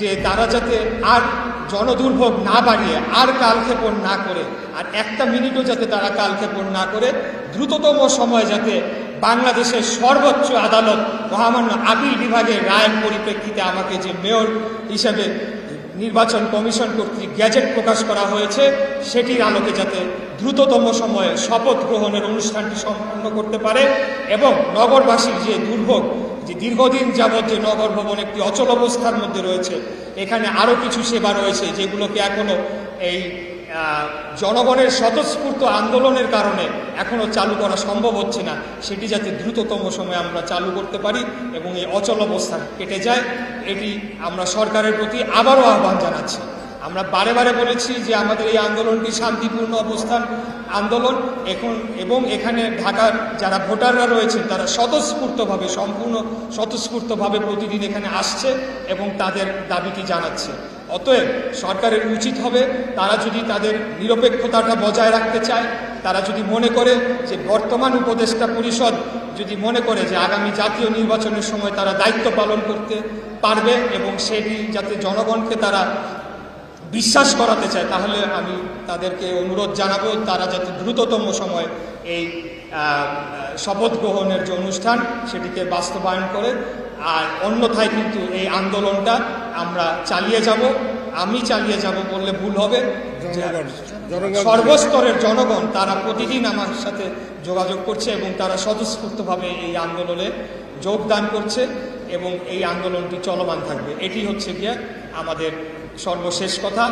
যে তারা যাতে আর জনদুর্ভোগ না বাড়িয়ে আর কালক্ষেপণ না করে, আর একটা মিনিটও যাতে তারা কালক্ষেপণ না করে, দ্রুততম সময় যাতে বাংলাদেশের সর্বোচ্চ আদালত মহামান্য আপিল বিভাগের রায়ের পরিপ্রেক্ষিতে আমাকে যে মেয়র হিসেবে নির্বাচন কমিশন কর্তৃক গ্যাজেট প্রকাশ করা হয়েছে, সেটির আলোকে যাতে দ্রুততম সময়ে শপথ গ্রহণের অনুষ্ঠানটি সম্পন্ন করতে পারে এবং নগরবাসীর যে দুর্ভোগ যে দীর্ঘদিন যাবৎ যে নগর ভবন একটি অচল অবস্থার মধ্যে রয়েছে। এখানে আরও কিছু সেবা রয়েছে, যেগুলোকে এখনও এই জনগণের স্বতঃস্ফূর্ত আন্দোলনের কারণে এখনও চালু করা সম্ভব হচ্ছে না। সেটি যাতে দ্রুততম সময়ে আমরা চালু করতে পারি এবং এই অচল অবস্থা কেটে যায়, এটি আমরা সরকারের প্রতি আবারও আহ্বান জানাচ্ছি। আমরা বারে বারে বলেছি যে আমাদের এই আন্দোলনটি শান্তিপূর্ণ অবস্থান আন্দোলন? এখন এবং এখানে ঢাকার যারা ভোটাররা রয়েছেন, তারা স্বতঃস্ফূর্তভাবে, সম্পূর্ণ স্বতঃস্ফূর্তভাবে প্রতিদিন এখানে আসছে এবং তাদের দাবিটি জানাচ্ছে। অতএব সরকারের উচিত হবে, তারা যদি তাদের নিরপেক্ষতাটা বজায় রাখতে চায়, তারা যদি মনে করে যে বর্তমান উপদেষ্টা পরিষদ যদি মনে করে যে আগামী জাতীয় নির্বাচনের সময় তারা দায়িত্ব পালন করতে পারবে এবং সেটি যাতে জনগণকে তারা বিশ্বাস করাতে চায় তাহলে আমি তাদেরকে অনুরোধ জানাব তারা যাতে দ্রুততম সময় এই শপথ গ্রহণের যে অনুষ্ঠান সেটিকে বাস্তবায়ন করে। আর অন্যথায় কিন্তু এই আন্দোলনটা আমরা চালিয়ে যাব আমি চালিয়ে যাব বললে ভুল হবে। সর্বস্তরের জনগণ তারা প্রতিদিন আমার সাথে যোগাযোগ করছে এবং তারা স্বতঃস্ফূর্তভাবে এই আন্দোলনে যোগদান করছে। এবং এই আন্দোলনটি চলমান থাকবে। এটি হচ্ছে গিয়ে আমাদের সর্বশেষ কথা।